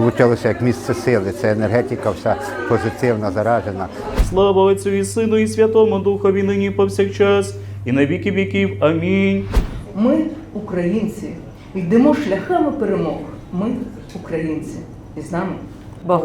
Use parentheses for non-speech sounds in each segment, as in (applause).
вийшло як місце сили. Це енергетика вся позитивна, заражена. Слава Отцю і Сину, і Святому Духові нині і повсякчас, і на віки віків. Амінь. Ми, українці, йдемо шляхами перемог. Ми, українці, і з нами Бог.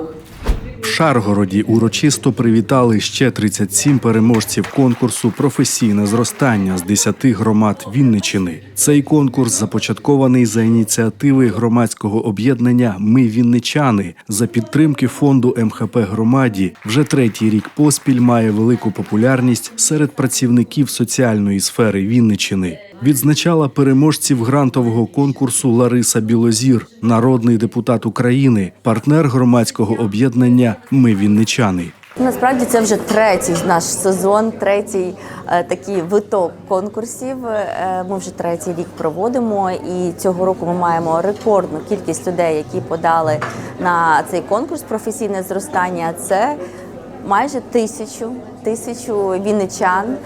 В Шаргороді урочисто привітали ще 37 переможців конкурсу Професійне зростання з 10 громад Вінничини. Цей конкурс започаткований за ініціативи громадського об'єднання Ми Вінничани за підтримки фонду МХП громаді. Вже третій рік поспіль має велику популярність серед працівників соціальної сфери Вінничини. Відзначала переможців грантового конкурсу Лариса Білозір, народний депутат України, партнер громадського об'єднання Ми Вінничани. Насправді це вже третій наш сезон, третій е, такий виток конкурсів. Е, ми вже третій рік проводимо, і цього року ми маємо рекордну кількість людей, які подали на цей конкурс професійне зростання. Це майже тисячу тисячу вінничан.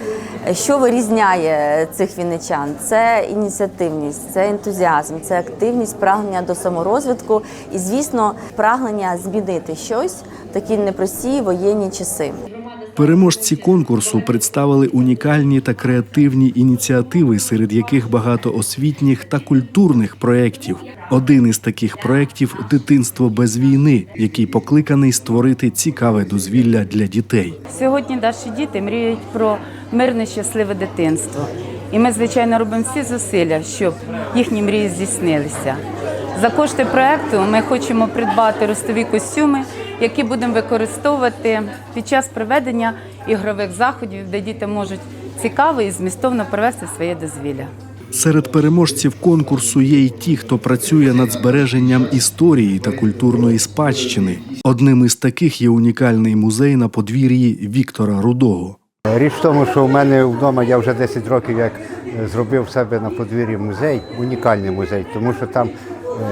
Що вирізняє цих вінничан? Це ініціативність, це ентузіазм, це активність, прагнення до саморозвитку і, звісно, прагнення змінити щось в такі непрості воєнні часи. Переможці конкурсу представили унікальні та креативні ініціативи, серед яких багато освітніх та культурних проєктів. Один із таких проєктів Дитинство без війни, який покликаний створити цікаве дозвілля для дітей. Сьогодні наші діти мріють про мирне щасливе дитинство. І ми, звичайно, робимо всі зусилля, щоб їхні мрії здійснилися. За кошти проекту ми хочемо придбати ростові костюми, які будемо використовувати під час проведення ігрових заходів, де діти можуть цікаво і змістовно провести своє дозвілля. Серед переможців конкурсу є й ті, хто працює над збереженням історії та культурної спадщини. Одним із таких є унікальний музей на подвір'ї Віктора Рудого. Річ в тому, що в мене вдома я вже 10 років як е, зробив в себе на подвір'ї музей, унікальний музей, тому що там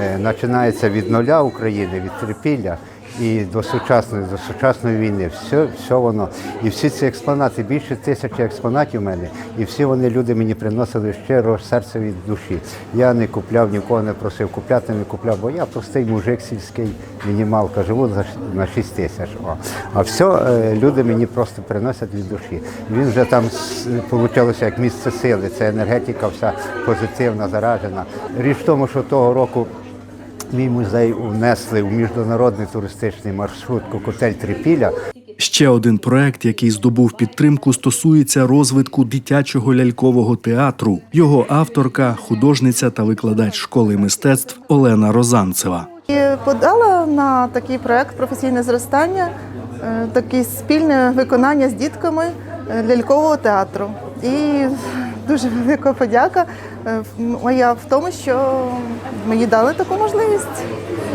е, починається від нуля України, від трипілля і до сучасної, до сучасної війни. Все, все воно. І всі ці експонати, більше тисячі експонатів в мене, і всі вони люди мені приносили щиро серце від душі. Я не купляв, нікого не просив купляти, не купляв, бо я простий мужик сільський, мінімалка, живу на 6 тисяч. О. А все люди мені просто приносять від душі. Він вже там вийшло як місце сили, це енергетика вся позитивна, заражена. Річ в тому, що того року Мій музей внесли у міжнародний туристичний маршрут Кокотель Трипілля. Ще один проект, який здобув підтримку, стосується розвитку дитячого лялькового театру. Його авторка, художниця та викладач школи мистецтв Олена Розанцева. І подала на такий проект професійне зростання, е, таке спільне виконання з дітками е, лялькового театру. І дуже велика подяка е, моя в тому, що мені дали таку можливість.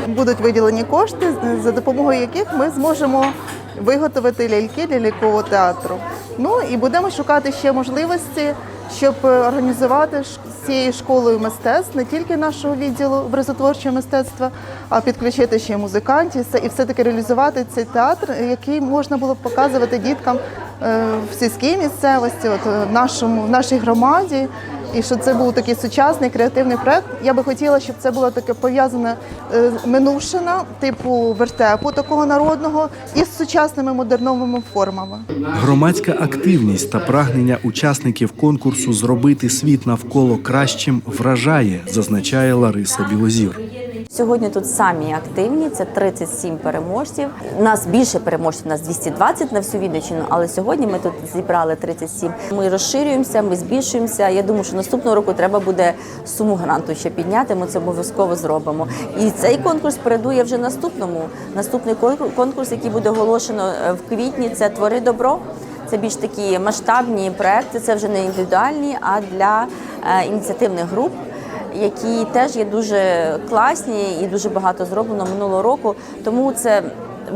Будуть виділені кошти, за допомогою яких ми зможемо виготовити ляльки для лялькового театру. Ну і будемо шукати ще можливості, щоб організувати з цією школою мистецтв не тільки нашого відділу образотворчого мистецтва, а підключити ще музикантів і все-таки реалізувати цей театр, який можна було б показувати діткам в сільській місцевості, от е, в нашому в нашій громаді. І що це був такий сучасний креативний проект. Я би хотіла, щоб це було таке пов'язане е, минувшина, типу вертепу такого народного, із сучасними модерновими формами. Громадська активність та прагнення учасників конкурсу зробити світ навколо кращим вражає, зазначає Лариса Білозір. Сьогодні тут самі активні, це 37 переможців. У нас більше переможців, нас 220 на всю Вінниччину, але сьогодні ми тут зібрали 37. Ми розширюємося, ми збільшуємося. Я думаю, що наступного року треба буде суму гранту ще підняти. Ми це обов'язково зробимо. І цей конкурс передує вже наступному. Наступний конкурс, який буде оголошено е, в квітні, це Твори добро. Це більш такі масштабні проекти. Це вже не індивідуальні, а для е, ініціативних груп які теж є дуже класні і дуже багато зроблено минулого року. Тому це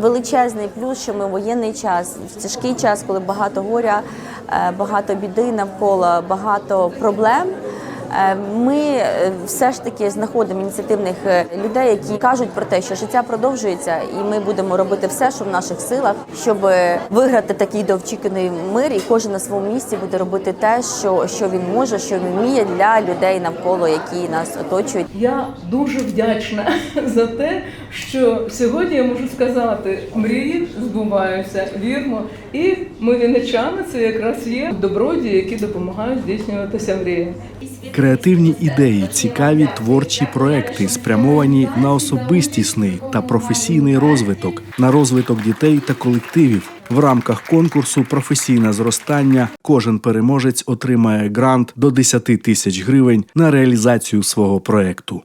величезний плюс, що ми в воєнний час, в тяжкий час, коли багато горя, е, багато біди навколо, багато проблем. Е, Ми е, все ж таки знаходимо ініціативних е, людей, які кажуть про те, що життя продовжується, і ми будемо робити все, що в наших силах, щоб виграти такий довчіканий мир, і кожен на своєму місці буде робити те, що, що він може, що він вміє для людей навколо, які нас оточують. Я дуже вдячна (laughs) за те, що сьогодні я можу сказати, мрії збуваються, вірмо. І ми вінничани це якраз є добродії, які допомагають здійснюватися мрії. Креативні ідеї, цікаві творчі проекти, спрямовані на особистісний та професійний розвиток, на розвиток дітей та колективів. В рамках конкурсу Професійне зростання кожен переможець отримає грант до 10 тисяч гривень на реалізацію свого проекту.